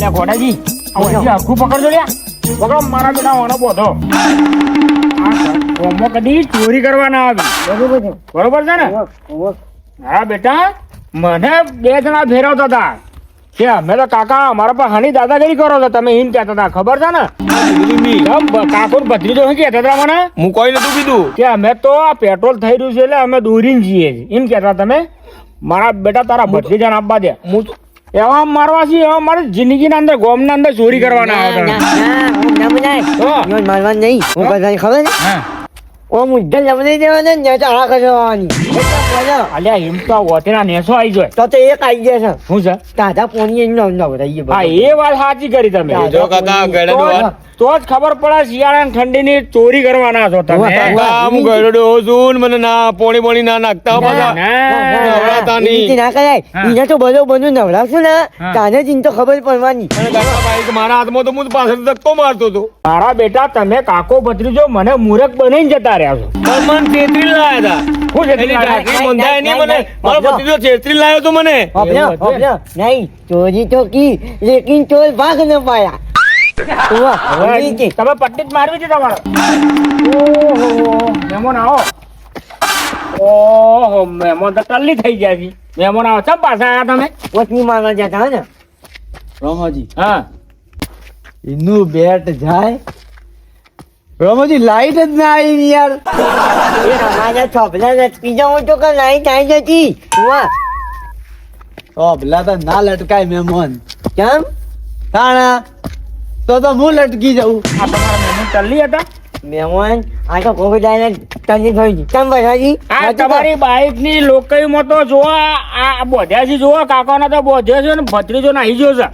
લે ઘોડાજી આ આખું પકડજો લ્યા. પકડો મારા બેટા ઓનો બોધો ઓમો કદી ચોરી કરવા ના આવી. બરોબર છે. ને. હા બેટા મને બે જણા ફેરવતા હતા. કે અમે તો કાકા અમારા પર હાની દાદાગીરી કરો છો તમે એમ કહેતા હતા. ખબર છે ને? કેમ બ- કાકો ભત્રીજો શું કહેતા હતા મને. હું કોઈ નતું કીધું. કે અમે તો આ પેટ્રોલ થઈ રહ્યું છે એટલે અમે દોરીને જઈએ છીએ. એમ કહેતા તમે. મારા બેટા તારા ભત્રીજાને આપવા દે. હું એવા મારવા છે એવા જિંદગી જિંદગીના અંદર ગોમના અંદર ચોરી કરવાના આવે ના, ના, હું ના. તો? નહીં. હું બધાને ખબર છે? હા ઓમ ઉદ્ધર દેવાનો ને ત્યાં કરવાની. અલ્યા એમ તો વોતેના નેસો આવી જાય. તો તો એક આઈ ગયા છે. શું છે? તાજા હા એ વાત સાચી કરી તમે. જો કાકા ગળેડો તો જ- ખબર પડે શિયાળા ઠંડીની ચોરી કરવાના છો તમે. છું મને ના પોણી પોણી ના નાખતા હો પાછા. ના, ના, ના, નવરાતાની. એવી રીતે ના કરાય. હા. તો બધું બધું નવરાવશું ને તાને જ તો ખબર પડવાની. મારા હાથમાં તો હું પાછળ ધક્કો મારતો હતો. મારા બેટા તમે કાકો ભત્રીજો મને મૂરખ બનાવીને જતા રહ્યા છો. મને લાયા હતા. શું છે એની ઢાંકણી નહીં, મને. મારો નહીં. ભત્રીજો છેતરી લાયો તો મને. હોભળો, એવું હતું? હોભળો. નહીં ચોરી તો કી લેકિન ચોર ભાગ ન પાયા. વાહ, હવે એવી રીતે. તમે પટ્ટી જ મારવી છે તમારે. ઓહો મહેમાન આવો ઓહો મહેમાન તો ટલ્લી થઈ ગયા છે. મહેમાન આવો ચમ પાછા આવ્યા તમે? વચની મારવા જતા હે ને? રમાજી હા. એનું બેટ જાય રમાજી લાઈટ જ ના આવી યાર. એ અમારા થોભલા લટકી જાઉં તો કે લાઈટ આવી જતી. વાહ, ઓ તો ના લટકાય મહેમાન કેમ? તાણા. તો તો હું લટકી જાઉં. આ તમારા મહેમાન ચલ્લી હતા? મહેમાન આ તો કોઈ દાડે તને થઈ ગઈ કેમ બધાજી આ તમારી બાઈકની લોકઈમાં તો જો આ બોધ્યા છે જોવા કાકાના તો બોધ્યો છે ને ભત્રીજો નાહી ગયો છે.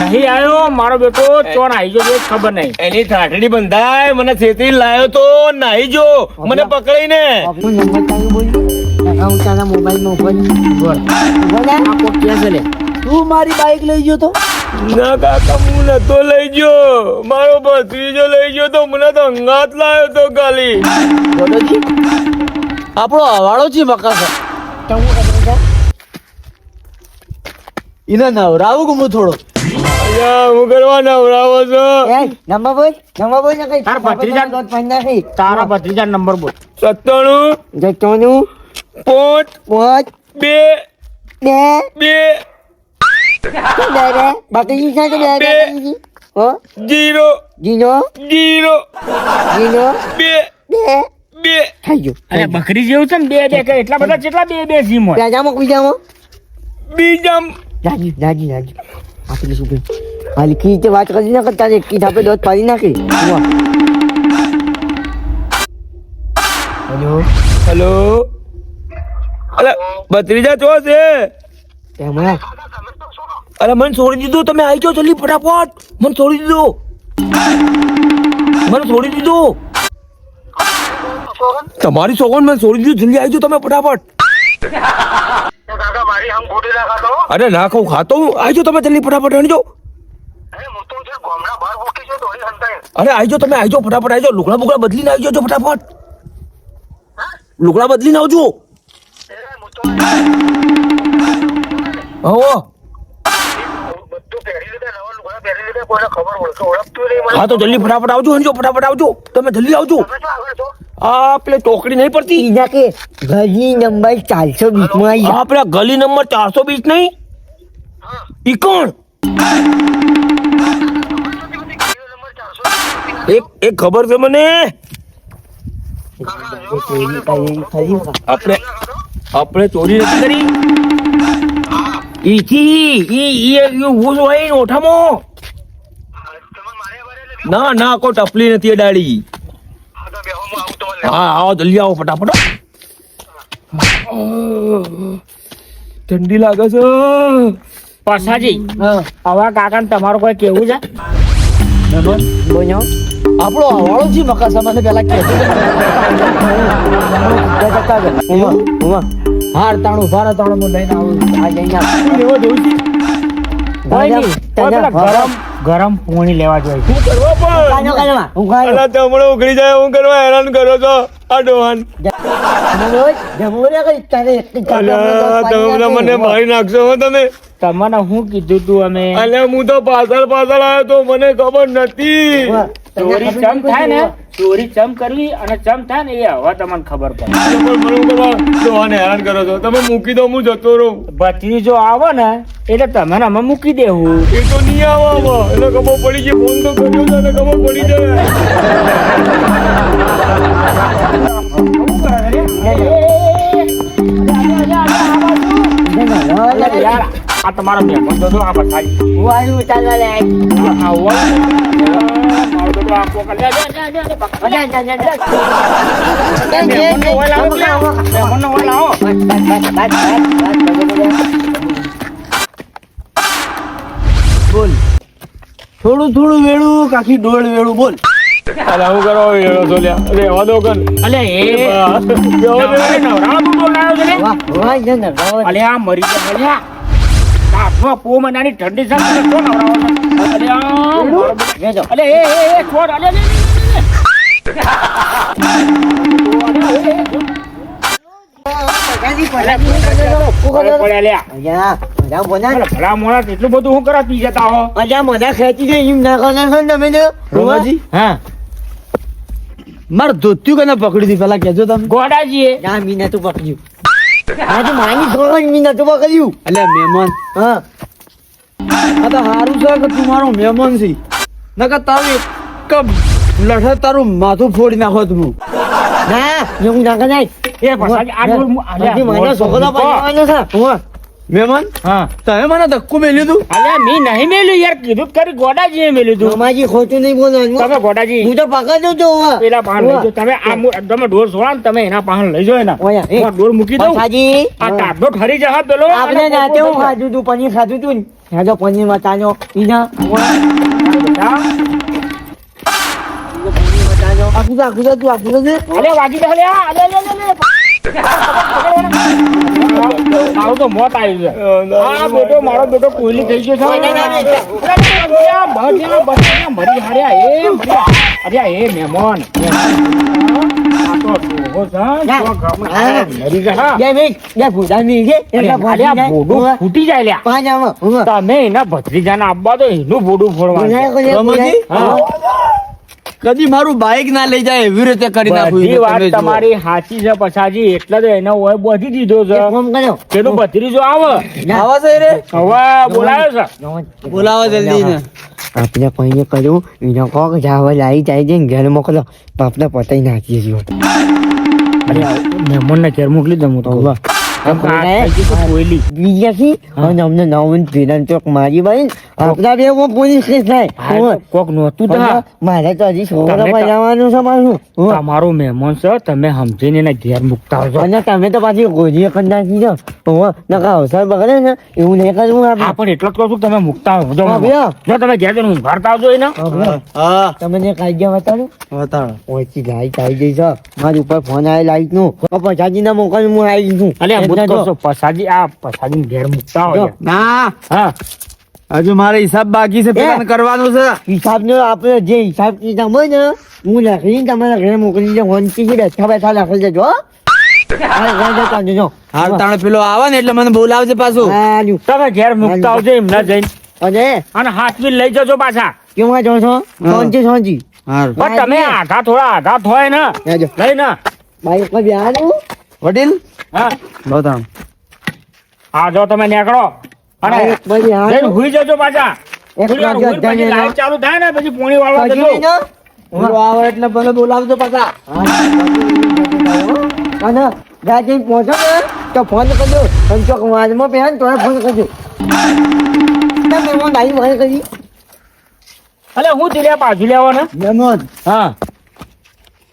નહીં આવ્યો મારો બેટો ચો નાહી ગયો ખબર નહીં. એની ઠાઠડી બંધાય મને છેતરી લાયો તો નાહી જો મને પકડીને. નંબર તારું લગાવું તારા ઉપર બોલ. બોલ આ કોક કે છે તું મારી બાઈક લઈ ગયો તો? ના કાકા હું નતો લઈ ગયો. મારો ભત્રીજો લઈ ગયો તો મને તો અંગાત લાયો તો ગોડોજી આપણો હવાળો છે મકા સર એને નવરાવું કે હું થોડો? હું કરવા નવરાવો છો? નંબર બોલ નંબર બોલ ને કઈ. તાર ભત્રીજા- દોત તારા ભત્રીજા નંબર બોલ. સત્તાણું જટોનું પોત પોચ બે બે બે શું બે બે છે કે બે હો જીરો જીનો જીરો જીનો બે બે બે થઈ ગયું અરે બકરી જેવું છે ને બે બે કે એટલા બધા કેટલા બે બે જીમ હોય રાજામાં બીજામાં બીજામ રાજી રાજી રાજી આપી શું ભાઈ હાલ કી રીતે વાત કરી ના કરતા એક કી થાપે દોત પાડી નાખી હેલો હેલો અલે બત્રીજા ચો છે તેમાં અરે મને છોડી દીધો તમે આવી જાઓ જલ્દી ફટાફટ. મને છોડી દીધો. મને છોડી દીધો. તમારી સોગન મને છોડી દીધું જલ્દી આવી જાઓ તમે ફટાફટ. અરે ના કહું ખાતો હું. આવી જાઓ તમે જલ્દી ફટાફટ આવી જાઓ. અરે આવી જાઓ તમે આવી જાઓ ફટાફટ આવી જાઓ. લુગડા બુગડા બદલીને આવી જાઓ ફટાફટ. લુગડા બદલીને આવજો. હો હા તો જલ્દી ફટાફટ આવજો હંજો ફટાફટ આવજો. તમે જલ્દી આવજો. આ પેલે ચોકડી નહીં પડતી? કે ગલી નંબર ચારસો વીસમાં આવી પેલા ગલી નંબર ચારસો વીસ નહીં? ઈ કોણ? એક એક ખબર છે મને? આપણે આપણે ચોરી નથી કરી? ઈથી ઈ ઈ ઈ ઊભું હોય ઓઠામાં. ના ના કોઈ ટપલી નથી અડાડી હા આવો જલ્દી આવો ફટાફટ. ઠંડી લાગે છે. પરસાજી હા. હવા કાકા તમારું કોઈ કેવું છે? આપણો હવાળો છે મકાન મને પેલા કેતા હાર તાણું ભાર તાણું લઈને આવું. આ જઈને ગરમ ગરમ પોણી લેવા જોઈએ. શું કરવા પણ? હું અલા તમણો ઉઘડી જાય હું કરવા હેરાન કરો છો? આ ડોહાન. જમો જમો રે કઈ તારે એક જ અલા તમે બધા મને મારી નાખશો હો તમે? તમને હું કીધું તું અમે? અલે હું તો પાછળ પાછળ આવ્યો તો મને ખબર નથી. ચોરી ચમ થાય ને? ચોરી ચમ કરવી અને ચમ થાય ને એ હવે તમને ખબર પડે હેરાન કરો છો તમે મૂકી દો હું જતો રહું ભત્રીજો આવે ને એટલે તમે ને અમે મૂકી દેવું એ તો નહીં આવો એટલે ખબર પડી છે ફોન તો કર્યો છે એને ખબર પડી જાય. યાર આ તમારો મહેમાન તો જો આ બતાવી હું ઉવા, ચાલો લે. આ આવો મારો બેટો આ પોકળ લે. લે લે લે જા, જા, જા, જા. મહેમાનનો ઓય લાવો મહેમાનનો ઓય લાવો બસ, બસ, બસ, બસ, બસ, બસ, બસ, બસ. બોલ. થોડું થોડું વેળું કાકી ડોળ વેળું બોલ. અરે હું કરો એનો તો લ્યા? રેવા દો કર અલે એ. નવરાનો દૂધો લાવ્યો છે. અલે આ મરી ગયા અલ્યા. હાથમાં પો મહિનાની ઠંડી છે કોણ નવરાવો અલે એ એ છોડ અલે એટલું બધું શું કરવા પી જતા હો અલ્યા મજા ખેંચી દે એમ ના કરો છો હા મારે ધોત્યું કને પકડી હતી પેલા કેજો તમે ગોડાજી ના મી તું પકડ્યું હા તો માની છોડો મી નતું પકડ્યું અલ્યા મહેમાન. હા. આ તો સારું છે કે તું મારો મહેમાન છે. નકર તારું એક લઠે તારું માથું ફોડી નાખો તું. ના એવું ના કરાય. એ પાછા આ મને ડોલ પાડવાનો છે. ઉવા. મહેમાન હા. તમે મને ધક્કો મેલ્યું તું? અલ્યા મી નહીં મેલ્યું યાર કીધું કરી ખરી ગોડાજીએ મેલ્યું તું. મામાજી ખોટું નહીં બોલો તમે ગોડાજી. હું તો પકડ્યો તો પેલા પાન લઈ જો તમે આ તમે ડોર સોળા ને તમે એના પાન લઈ જો એના. ઓયા. ડોર મૂકી દઉં. પછાજી. આ ટાઢો ઠરી જશે પેલો. આપણે જાતે હું ખાધું તું પનીર ખાધું તું ને? જો પનીર મતાનો ઈના આખું આખું તું આખું અલે વાગી લે લે લે લે મારું તો મોત આવ્યું છે. આ બેટો મારો બેટો કોયલી થઈ ગયો છે. બઢિયા, બઢિયા, બઢિયા, મરી હાર્યા, એ અરે એ મહેમાન. આ તો ડોહો છે, તો ગામમાં મરી ગયા. બે મિનિટ બે ફૂટા જાય. તમે એના ભત્રીજાને આપવા તો એનું ભોડું ફોડવાનું કદી મારું બાઈક ના લઈ જાય એવી રીતે કરી નાખું બધી વાત તમારી સાચી છે પછાજી એટલે તો એને ઓય બોધી દીધો છે. ફોન કર્યો. તેનો ભત્રીજો આવે. આવા છે રે? હવે બોલાવે છે. બોલાવો જલ્દી ને આપણે કોઈને કર્યું એનો કોક જાવા લાવી જાય છે ને ઘેર મોકલો. આપણે પતાઈ નાખીએ છીએ. અરે મહેમાન ને ઘેર મોકલી દઉં હું તો. બીજાથી અને અમને નવન પીરન ચોક મારી ભાઈ આપણા બે માં પોલીસ કેસ થાય. કોક નહોતું તો મારે તો હજી છોકરો તમે છે મારું તમારો મહેમાન છે તમે સમજીને એને ઘેર મુકતા અને તમે તો પાછી ગોળીએ કરી નાખી દો હોવે. નકા અવસર બગડે ને એવું નહીં કરવું આપણે. પણ એટલો જ કહું છું તમે મૂકતા આવજો. જો તમે ઘેર જઈને ઊંઘાડતા આવજો એને. તમને કાઢ્યા બતાડું બતાવો ઓછી લાઈટ આવી ગઈ છે. મારી ઉપર ફોન આવે લાઈટનું પછાજી ના મોકલ હું આવી છું અલે આ જો. કરશો આ પછાજી ઘેર મુકતા હોય. ના. હા. હજુ મારે હિસાબ બાકી છે પેલા કરવાનું છે. હિસાબ નો આપણે જે હિસાબ કિતાબ હોય ને હું લખી તમારા ઘરે મોકલી દે વંચી થી બેઠા બેઠા લખી દેજો હો. હા, ઘરે જતા જજો. હાલ તાણે પેલો આવે ને એટલે મને બોલાવજે પાછું. તમે ઘેર મુકતા આવજો એમના જઈને. અને? અને હાથવી લઈ જજો પાછા. કેવા જો છો? પણ તમે આધા થોડા આધા થોય ને. લઈ ને. બાઈક પર વડીલ? હા? આ જો તમે નીકળો. અને જઈને હુઈ જજો પાછા. એક વાગ્યા જઈને લાઈટ ચાલુ થાય ને પછી પોણી વાળવા જજો. એટલે ભલે બોલાવજો પાછા. અને જ્યાં જઈને પહોંચો ને તો ફોન કરજો. અને ચોક વાજમાં પહેન તો ફોન કરજો. મહેમાન આવી મારે કરી? અલે હું દિલ્યા પાછું લેવાનો? મહેમાન હા.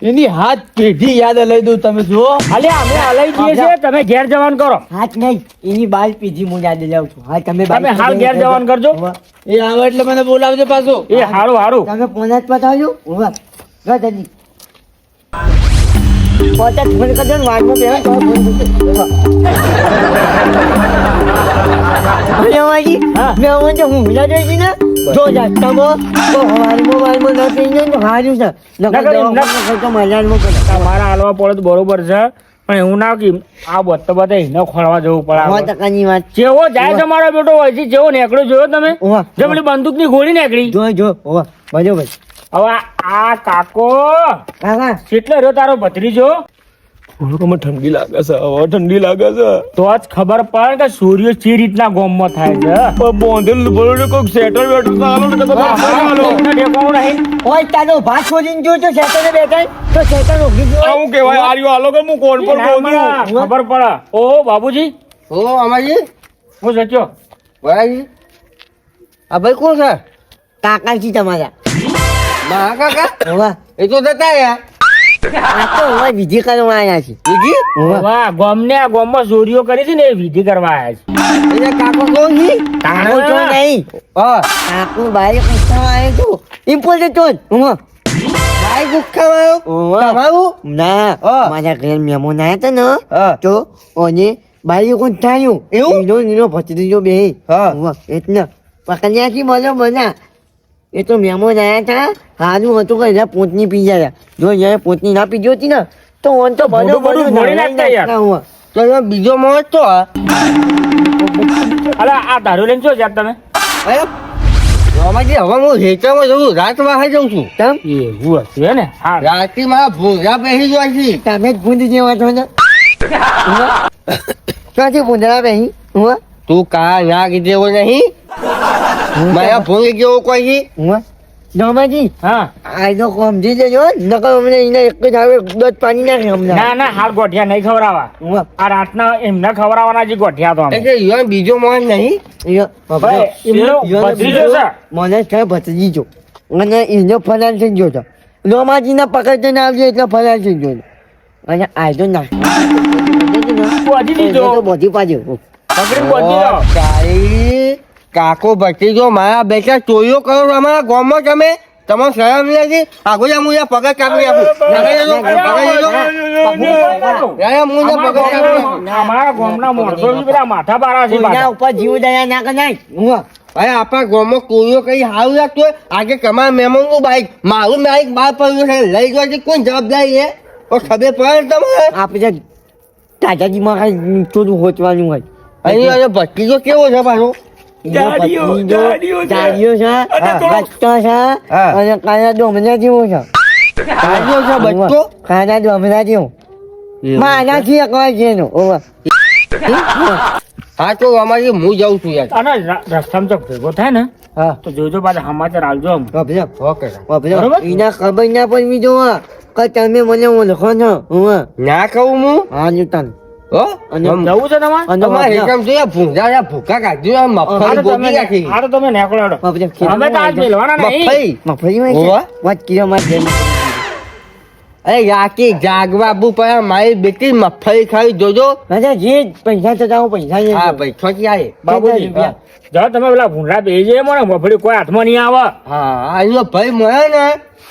એની હાથ પેઢી યાદ લઈ દઉં તમે જુઓ. અલે અમે હલાઈ દઈએ છે તમે ઘેર જવાન કરો. હાથ નહીં એની બાલ પીધી હું યાદ લઉં છું. હા તમે તમે હાલ ઘેર જવાન કરજો. એ આવે એટલે મને બોલાવજો પાછો. એ હારું હારું. તમે ફોન જ પતાવજો. ઊભા ગા પોતે ફોન કરજો ને વારમાં પહેલા તો ફોન કરજો. હા. મેં હવે હું મિલા જઈ ને. જો જાસ્તામાં તો ન ને હાર્યું છે. નકર ન-. તમારા હાલવા પડે તો બરોબર છે પણ એવું ના કે આ બત બધા એને ખોળવા જવું સો પડે ટકાની વાત. જેવો જાય તમારો બેટો હોય છે જેવો નેકડો જોયો તમે? જે પેલી બંદૂકની ગોળી નીકળી. જો જો બરોબર હવે આ કાકો કાકા કેટલો રહ્યો તારો ભત્રીજો? મને ઠંડી લાગે છે હવે ઠંડી લાગે છે. તો આજ ખબર પડે કે સૂર્ય ચી રીતના ગોમમાં થાય છે? બોંધેલ બોલો કોઈક સેટર વેટર ચાલો ને આલો. કોકને ટેકવાનું નહીં. ઓય તારો ભાત છોડીને જો તો શેતરે બેઠા તો સેટર ઉગી ગયો આવું કહેવાય આર્યો આલો કે હું કોણ પર બોલું ખબર પડે. ઓહો બાબુજી. ઓ અમાજી. હું સચ્યો ભાઈ આ ભાઈ કોણ છે? કાકાજી તમારા. મા કાકા. એ તો જતા યાર આ તો વિધિ કરવા આવ્યા છે. વિધિ? વાહ. ગોમને આ ગોમમાં ચોરીઓ કરી છે ને એ વિધિ કરવા આવ્યા છે. એટલે કાકો કોણ છે? કાકો તો નહીં. હા. કાકો ભાઈ ઉઠાવા આવ્યો તો ઇમ્પોર્ટન્ટ તો ઓવા ભાઈ ગુસ્સામાં ઓવા તમારું? ના. મારા ઘરે મહેમાન આવ્યા હતા ને. તો અને ભાઈ કોણ થાયું એવું? એનો નીનો ભત્રીજો બે હા. એટલે પકડ્યાથી બોલો બના એ તો મહેમાન આવ્યા હતા સારું હતું કે એના પોતની પી ગયા જો જ્યારે પોતની ના પીધી હતી ને તો ઓન તો બધો બધું ફોડી નાખતા યાર. તો બીજો મોત તો હા આ દારૂ લઈને તમે હવે હું હેચામાં જઉં રાત વાહે જઉં છું તમ એવું હશે ને હા રાતે મારા ભૂંગરા પહેરી જાય છે તમે જ ભૂંડી જેવા છો ને ક્યાંથી ભૂંડરા બેહી હું તું કા રાગ કીધે નહીં મારા ભૂંગી કેવો કોઈ નોમાજી હા આ? તો સમજી જજો નકર અમને એને એક જ આવે દૂધ પાણી નાખે અમને. ના ના હાલ ગોઠિયા નહીં ખવડાવવા. હું આ રાતના એમને ખવડાવવાના જે ગોઠિયા તો અમે. એટલે યો બીજો મોહન નહીં. મને છે. ભત્રીજો અને એનો ફલાલ થઈ ગયો તો. નોમાજીને પકડતો ના આવજો એટલે ફલાન થઈ ગયો અને આ તો ના. બોધી પાજો પકડી બોધી કાકો ભત્રીજો મારા બેટા ચોરીઓ કરો અમારા ગામમાં તમે? તમારો શરમ લેજી. આગળ હું યા પગાર કાપી આપું. પગાર કાપી અમારા ગામના માણસો બધા માથા બારા છે ઉપર જીવ દયા ના કરાય? હું ભાઈ આપણા ગામમાં કોઈઓ કઈ સારું લાગતું હોય આજે તમારા મેમોનું બાઈક મારું બાઈક બહાર પડ્યું છે. લઈ ગયો છે. કોણ જવાબદારી છે? તો ખબર પડે તમારે? આપણે દાદાજીમાં કઈ થોડું હોચવાનું હોય. અહીં આજે ભત્રીજો કેવો છે પાછો? છે. છે બચ્ચો છે અને કાળા ડોમરા જેવો છે. કાઢ્યો છે બચ્ચો? કાળા ડોમરા જેવો. અકવાય છે? એનો ઓવા. હા તો અમારી હું જાઉં છું યાર. અને રસ્તામાં ચોક ભેગો થાય ને હા. તો જોજો પાછા સમાચાર આલજો આમ. ઓકે બાપરે એના ખબર ના પડવી જોવા કે તમે મને ઓળખો છો હું ના કહું હું? હા તન. હો? અને આમ જવું છે તમારે? અને તમારે બાપરે, એકમ જોયા ભૂંગા યા ભૂકા કાઢ્યો હા મફત તો ગોતી તમે રાખી. હા તો તમે નેકળો હેડો. બાપરે, અમે તો આજ મેલવાના નહીં. મફઈ? મફળી માં ઓવા? છે વાત કિલો માં જઈ અરે રાતી જાગવા બુ પડ્યા મારી બેટી મફળી ખાઈ જોજો. જે પૈસા તો જાઓ પૈસા જ તમે પેલા ભૂંડા બેસી મને મફળી કોઈ હાથમાં નહીં આવે. હા ભાઈ મળે ને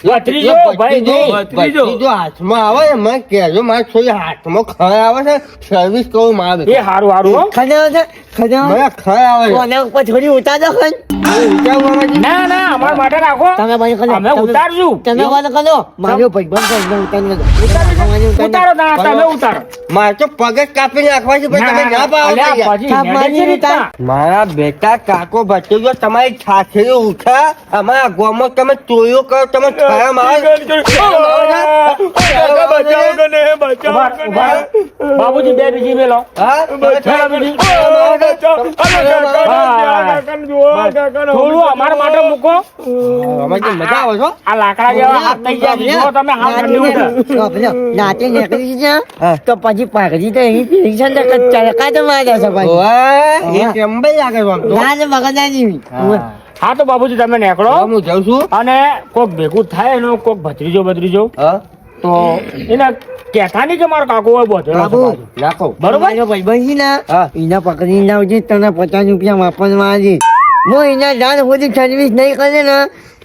ભત્રીજો, ભત્રીજો. ભત્રીજો હાથમાં આવે ને મને કહેજો મારે હાથમાં ખર આવે છે સર્વિસ કહું મારે એ હારું હારું હો. ખજાનો છે ખજાનો મને ખર આવે છે. કોને ઉપર થોડી ઉતારો ખન હું વિચારું આમાંથી. ના ના અમારા માટે રાખો. તમે મને કરો અમે ઉતારશું. તમે મને કરો. મારો ભાઈબંધ છે એને ઉતારી ઉતારો ના તમે ઉતારો. મારે તો પગ કાપી નાખવા છે તમે ના. મારા બેટા કાકો ભત્રીજો તમારી છાછરી ઉઠા અમારા ગોમો તમે ચોયો કરો તમે આવે. બાબુજી બે બીજી મેલો. થોડું અમારા માટે મૂકો. મજા આવે છો. આ લાકડા જેવા હાથ થઈ ગયા તમે હાથ ઠંડી ઉઠે. નાતે નીકળી છે. તો પછી પાઘડી તો એની પીરી છે ને તો ચરકા તો મારે છે ભાઈ. એ લાગે છે મગજ તો. ના ને હા તો બાબુજી તમે નીકળો. હું જાઉં છું. અને કોક ભેગું થાય એનો કોક ભત્રીજો ભત્રીજો. તો એના કહેતા નહીં કે મારો કાકો હોય બોધો. નાખો બરોબર? ભાઈ ભાઈ ને એના પકડી લાવજે તને પચાસ રૂપિયા વાપરવા આજે. હું એના દાન સુધી સર્વિસ નહીં કરે ને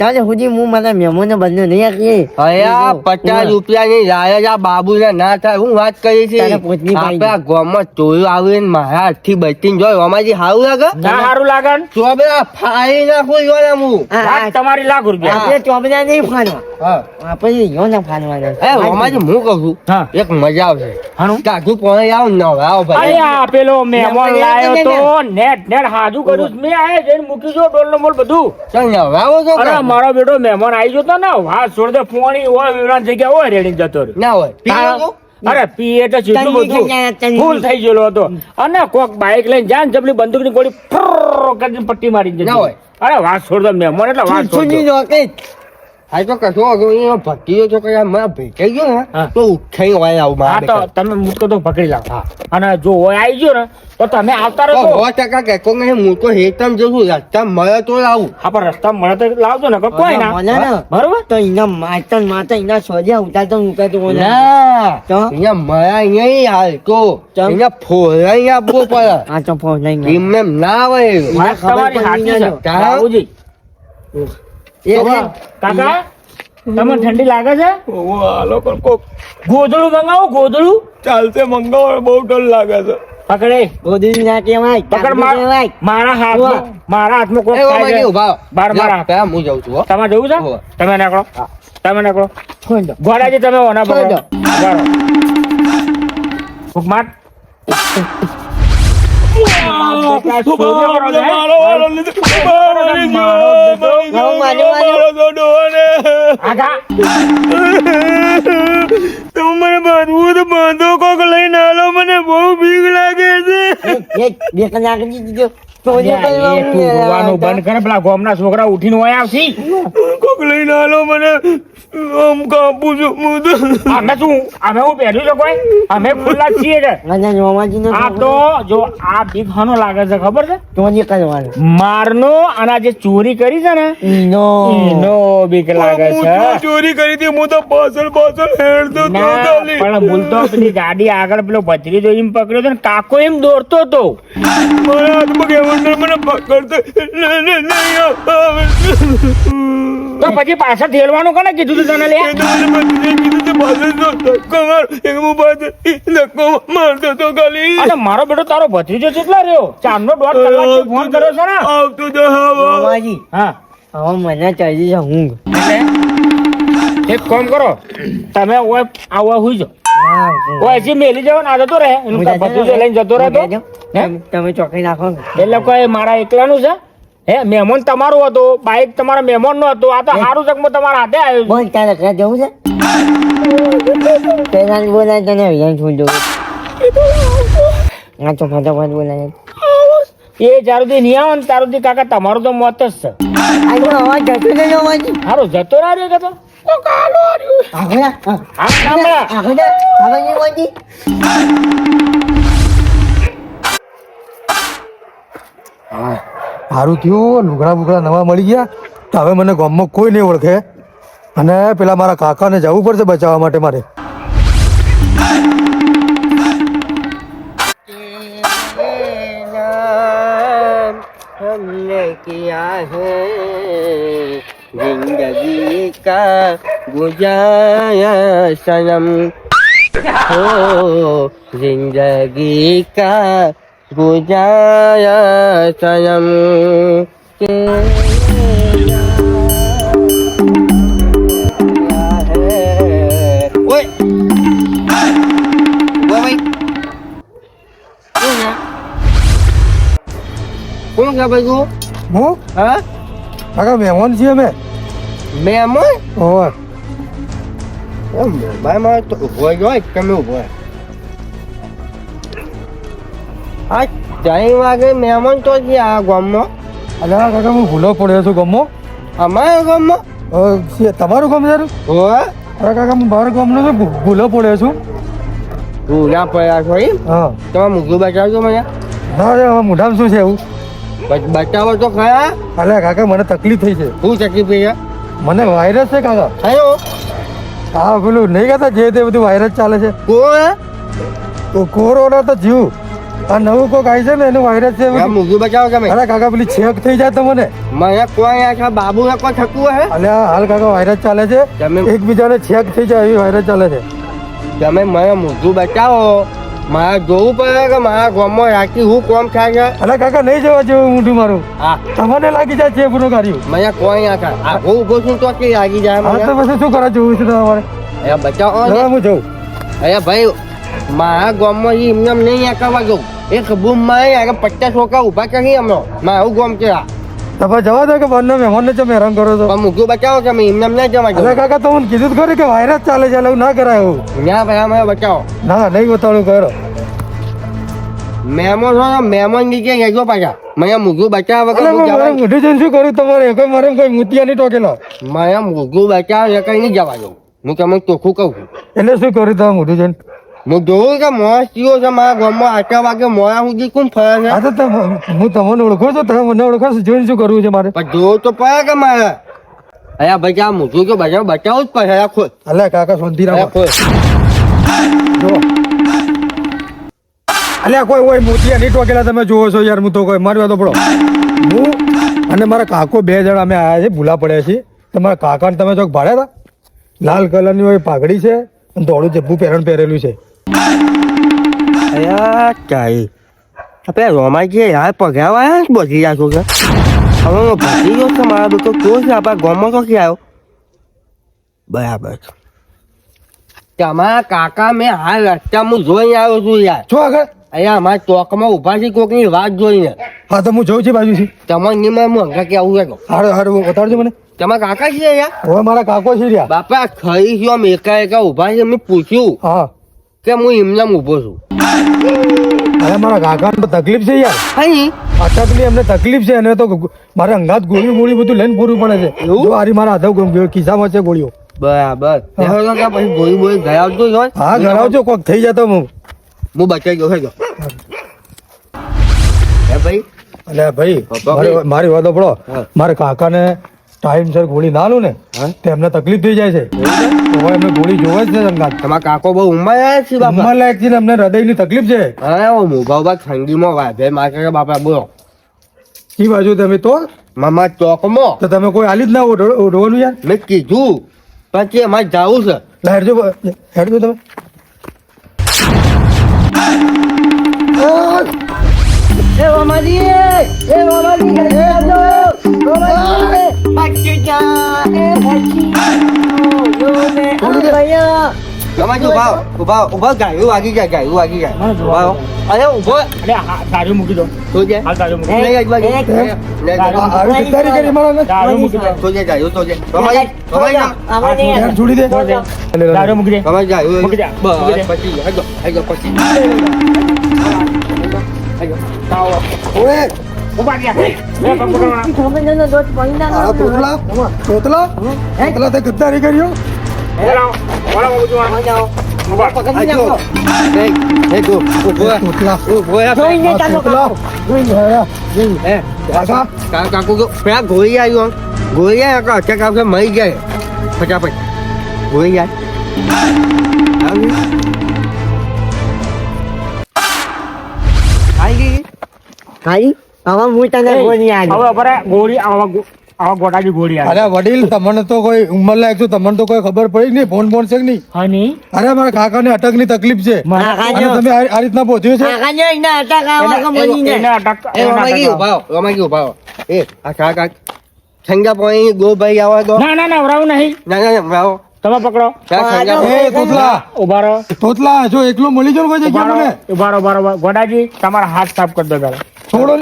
કાલે સુધી હું મારા મહેમાનો બંને નહીં આપીએ. અયા પચાસ રૂપિયાની લાલચ આ બાબુને ના થાય હું વાત કરી છે. તારે આપણા ગામમાં ચોરી આવીને મારા હાથથી બચીને જોયો અમારી સારું લાગે? ના સારું લાગે ને? તો બે ફાઈ નાખું જોયા હું. આ- વાત આ- તમારી લાખ રૂપિયા. આપણે ચોબડા નહીં ફાડવા. હા. આપણે યોના ફાનવાના એ અમારી હું કહું છું એક મજા આવશે. હાનું? કાઢું આવ ન આવો ભાઈ આ પેલો મહેમાન મહેમાન લાયો લાયો તો નેટ નેટ હાજુ કર્યું મેં આ જઈને મૂકી જો ડોલ મોલ બધું. ચાલ આવો તો અરે કાઢું. મારો બેટો મહેમાન આવી જતો ને વાત છોડ દે પોણી હોય વિવરાન જગ્યા હોય રેડી જતો. ના હોય. અરે પીએ તો જેટલું બધું. ફૂલ થઈ ગયેલો હતો. અને કોક બાઈક લઈને જાય ને જબલી બંદૂકની ગોળી ફ્રર કરીને પટ્ટી મારી જતી અરે વાત છોડ દો મહેમાન એટલે વાત છોડ હા તો કશો કઈ આમ મને ભેટાઈ ગયો ને તો ઉઠાઈ હોય આવું હા તો તમે મૂકો તો પકડી લાવો. હા. અને જો હોય આવી ગયો ને તો તમે આવતા રહો. સો ટકા કહેતો નહીં હું તો હેતમ જઉં રસ્તા મળે તો લાવું. હા પણ રસ્તા મળે તો લાવજો ને કોઈ ના. બરોબર? તો એના માતા માતા એના સોજ્યા ઉતારતો ઉતારતો બોલે તો? અહીંયા મળ્યા અહીંયા હાલ તો. અહીંયા ફોરા અહીંયા આપવો પડે. આ તો એમ ના તમારી છે. છે, કાકા તમને ઠંડી લાગે છે? ગોદડું મંગાવો ગોદડું ચાલશે મંગાવો બહુ ડર લાગે છે. પકડે. ગોદડી ના પકડ માર- હાથમાં મારા હાથમાં કોક. કેવું ભાવ બાર મારા પેલા હું જાઉં છું હો. તમારે જવું છે? તમે નીકળો. તમે નીકળો. ગોડાજી તમે ઓના પકડો. માર. મને બાંધવું બાંધો કોક લઈને આલો મને બહુ બીક લાગે છે બંધ કરે, પેલા ગોમના છોકરા ઉઠીને હોય આવશી. લઈને આલો મને. આમ કાપું છું હું તો. અમે શું અમે હું પહેર્યું છે કોઈ? અમે ખુલ્લા છીએ કે? આ તો જો આ બીક હાનો લાગે છે ખબર છે? ચોરી કરવાનો. મારનો અને જે ચોરી કરી છે ને ઈનો. નો બીક લાગે છે. ચોરી કરી હતી? હું તો પાછળ પાછળ હેડતો તો પણ ભૂલ તો પેલી ગાડી આગળ પેલો ભજરી એમ પકડ્યો હતો ને કાકો એમ દોડતો હતો. મારા હાથમાં કેવંદર મને પકડતો. નહીં. તો પછી પાછળ ઠેલવાનું કોને કીધું તું તને લે? માર. બેટો તારો ભત્રીજો કેટલા રહ્યો? ચારનો દોઢ કલાક ફોન કર્યો છે ને? આવતો તો બાબાજી હા. હવે મને ચાલી છે ઊંઘ. એક કામ કરો તમે ઓય આ ઓય હુઈ જાઓ. ઓય હજી મેલી જાઓ ને આ જતો રહે. એનું ભત્રીજો લઈને જતો રહે તો? તમે- ચોકી ચોકડી નાખો એટલે કોઈ મારા એકલાનું છે. હે મહેમાન તમારું હતું બાઇક તમારા મહેમાનનું હતું આ તો સારું છે કે હું તમારા હાથે આવ્યો. બોલ તારે ક્યાં જવું છે? પેલા બોલાય તને અહીંયા છું જવું? આ તો ફટાફટ બોલાય. એ જ્યાર સુધી નહીં આવે ને ત્યાર સુધી કાકા તમારું તો મોત જ છે. અવાજ જતો નહીં અવાજ. સારું જતો ના રહ્યો તો? હા. સાંભળ્યા. આગળ આ, આગળ ની વાંચી. સારું થયું લુગડા બુગડા નવા મળી ગયા તો હવે મને ગામમાં કોઈ નહીં ઓળખે અને પેલા મારા કાકાને જવું પડશે બચાવવા માટે મારે हमने किया है जिंदगी का गुजारा सनम हो जिंदगी का पूजाय स्वयं। Ôi Ôi mày Ôi nha Ôi nga bay cô Mô Hả Bà mẹmon chưa mẹ Mẹmon Ôi Mẹ bay mà tụi vừa rồi cầm mẹ vừa આ ત્રણ વાગે મહેમાન તો છે આ ગામમાં. અલ્યા કાકા હું ભૂલો પડ્યો છું ગામમાં. અમારા ગામમાં? તમારું ગામ યાર હો અરે કાકા હું બહાર ગામનો છું ભૂલો પડ્યો છું. ભૂલા પડ્યા છો એમ? હા. તમે મૂકું બચાવજો મને? ના રે હવે મોઢામાં શું છે એવું? બચાવો તો ખરા. અલ્યા કાકા મને તકલીફ થઈ છે. શું તકલીફ છે? મને વાયરસ છે કાકા. થયો? હા પેલું નહીં કહેતા જે તે બધું વાયરસ ચાલે છે. કોરોના તો જીવ આ નવું કોક આવી છે ને એનું વાયરસ છે આ બચાવો તમે અરે કાકા પેલી છેક થઈ જાય તમને. મને કોઈ આખા બાબુ ને કોઈ થતું હે? અલ્યા હાલ કાકા વાયરસ ચાલે છે. તમે- એકબીજાને છેક થઈ જાય એવી વાયરસ ચાલે છે. તમે મને મૂગું બચાવો. મારે જોવું પડે કે મારા ગામમાં રાખી હું કોમ થાય છે? અલ્યા કાકા નહીં જવા જેવું ઊંધું મારું. હા. તમને લાગી જાય છે પૂરું કાર્યું મને કોઈ આખા આ હું છું તો કે લાગી જાય હા તો પછી શું કરવા જેવું છે તમારે? અહીંયા બચાવો હું જઉં. અહીંયા ભાઈ મારા ગામમાં એ એમને નહીં આ કરવા જવું એક કબૂમમાં માં આગળ પચાસ છોકરા ઊભા કરી એમનો મારું ગામ કે આ. તમે જવા દો કે બંને મહેમાનને ચમ હેરાન કરો છો. પણ બચાવો કે એમને એમ ના જવા અરે કાકા તમને કીધું ખરું કે વાયરસ ચાલે છે એવું ના કરાય એવું. ના ભાઈ અમે બચાવો. ના નહીં બતાવું કરો. મહેમાન છો ને મહેમાન નીચે ગયો પાછા. મેં મૂકું બચાવ વગર મોઢું જોઈને શું કરું તમારે? કોઈ મારે કોઈ મૂતિયા નહીં ટોકેલો. મેં મૂકું બચાવ એ કઈ નહીં જવા દઉં હું તમને ચોખ્ખું કહું છું. એટલે શું કર્યું તમે મોઢું જોઈને? હું જોઉં કે મોસ થયો છે મારા ગામમાં આટલા વાગે મોડા સુધી કોણ ફરે છે? હા તો તમે- હું તમને ઓળખો છો તમે મને ઓળખો છો જોઈને શું કરવું છે મારે? પણ જોવું તો પડે કે મારે? અયા ભાઈ આ મૂકું કે બચાવ બચાવવું જ પડે અયા ખોલ અલે કાકા અયા રાખો. જો. અલ્યા કોઈ હોય મોતી નહીં ટોકેલા તમે જોવો છો યાર હું તો કોઈ મારી વાતો પડો હું અને મારા કાકો બે જણા અમે આવ્યા છે ભૂલા પડ્યા છીએ. તમારા કાકાને તમે ચોક ભાડ્યા હતા? લાલ કલરની હોય પાઘડી છે અને ધોળું જબ્બુ પહેરણ પહેરેલું છે. અયા ચાઈ આપણે રોમાજી યાર પગાવા બધી રહ્યા છો કે? હવે હું ભજી ગયો છે મારા બેટો તો છે આપણા ગામમાં તો ક્યાં આવ્યો? બરાબર છે. તમારા કાકા મેં હાલ રસ્તામાં જોઈને આવ્યો છું યાર. છો આગળ? અહીંયા અમારા ચોકમાં ઊભા છે કોકની વાત જોઈને. હા તો હું જોઉં છું બાજુથી તમને નહીં મેં હું હંગા કે આવું છે હારું હારું બતાડજો મને. તમારા કાકા છે યાર? હવે મારા કાકો છે રહ્યા બાપા ખરી ગયો આમ એકા એકા ઊભા છે મેં પૂછ્યું. હા. કે હું એમને ઊભો છું. અરે મારા કાકાને તકલીફ છે યાર. અહીં અટકની એમને તકલીફ છે અને તો મારે અંગાત ગોળી ગોળી બધું લઈને પૂરું પડે છે. એવું? જો હારી મારા હાથો ખિસ્સામાં છે ગોળીઓ. બરાબર. પછી ગોળી ગોળી ગયા આવતો જ હોય. હા ઘર આવજો કોક થઈ જતો હું. હું બચાઈ ગયો હેજો હે ભાઈ? એટલે ભાઈ મારી વાત પડો મારા કાકા કાકાને ટાઈમસર ગોળી ના લો ને તેમને તો એમને તકલીફ થઈ જાય છે. તો હવે એમને ગોળી જોવે જ ને સંગાત. તમારા કાકો બહુ ઉંમર આવ્યા છે બાપા. ઉંમર લાયક છે ને એમને હૃદયની તકલીફ છે. હા ઓ મોભા ઊભા ઠંડીમાં વાધે. મારે કે બાપા બોલો. ઈ બાજુ તમે તો? મામા ચોકમાં. તો તમે કોઈ આલી જ ના ઓઢવાનું યાર? મેં કીધું પછી અમારે જવું છે. લા, હેડજો હેડજો તમે. એ મામાજી એ મામાજી આવજો મામાજી. વાગી ગાયું. અરે ઊભો. અરે પછી સારું મૂકી દો. આવી. ગદ્દારી ગાયું ગાયું કર્યો કાકા કાકુ પેલા ગોળી આવ્યું ગોળી આવ્યા કા? અટક મરી જાય. ફટાફટ. ગોળી જાય આવી. આવી ગઈ? ખાઈ? આવા હું તને ગોળી હવે આલી ગોળી આવા ગોટાજી ગોળી આવી. અરે વડીલ તમને તો કોઈ ઉંમર લાયક છો તમને તો કોઈ ખબર પડી નહીં ફોન ફોન છે કે નહીં? હની અરે મારા કાકાને અટકની તકલીફ છે. મને- અને તમે આ આ રીતના પહોંચ્યો છે? કાકાને એના અટક આવા એ. એ આ કા કા પોઈ ગો ભાઈ આવે તો. ના ના ના વરાવું નહીં. ના ના ના તમે પકડો. એ તોતલા. ઊભા રહો તોતલા જો એકલો મળી જાવ કોઈ ઊભા જગ્યા મને? ઊભા રહો ઊભા ગોડાજી તમારા હાથ સાફ કરી દો છોડો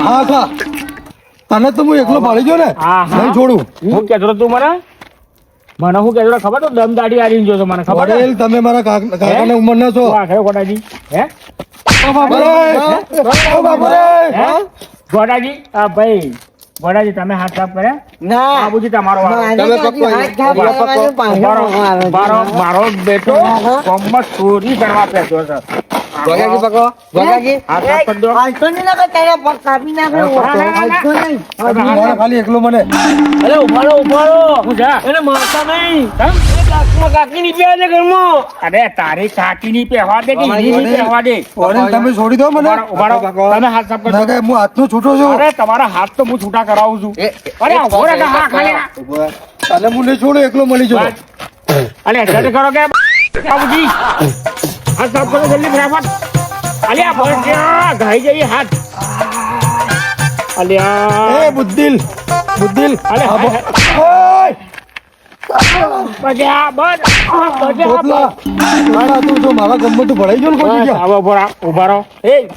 હા થા તને તો હું એકલો પાડી ગયો ને. નહીં છોડું હું કહેતો તું મને મને હું કહેતો ખબર તો દમ દાઢી જોતો મને ખબર છે? તમે મારા કાક- ઉંમર ના છો તું આ હે ઓ બાપરે! ઓ બાપરે! ગોડાજી આ ભાઈ ગોડાજી તમે હાથ સાફ કર્યા? ના. બાબુજી તમારો. તમે મારો બેટો. કોમમાં ચોરી કરવા પેસો છે. હાથ સાફ કરી દો. નહીં લાગે તારા પગ કાપી નાખે. નહીં. ખાલી એકલો મને. અરે ઊભા રહો હું જા. એને મારતા નહીં. કેમ? કાકી ની પીવા ઘરમાં. અરે તારી કાકીની દે કે દે? તમે છોડી દો મને. તમે હાથ સાફ ના કરજો કે હું હાથનો છૂટો છું. અરે તમારા હાથ તો હું છૂટા કરાવું છું. અરે ઊભો કે હા ખાલી. અને હું નહીં એકલો મળી જાઉં અલે જલ્દી કરો કે. બાબુજી હાથ સાફ કરો જલ્દી ફટાફટ. અલ્યા ઘાઈ હાથ. એ બુદ્ધિલ બુદ્ધિલ. અલે,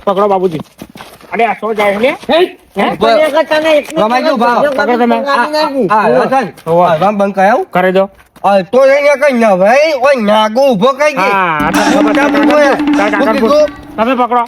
પકડો બાબુજી અરે આ સો જાય લે હે? એક તને એકને રમાઈ ગયો ભાવ. પકડ તમે. કાપી નાખી. હા રતન આરામ બંધ કરાવું કરી દો. તો એને કઈ ના ભાઈ ઓય નાગો ઊભો કઈ? તમે પકડો.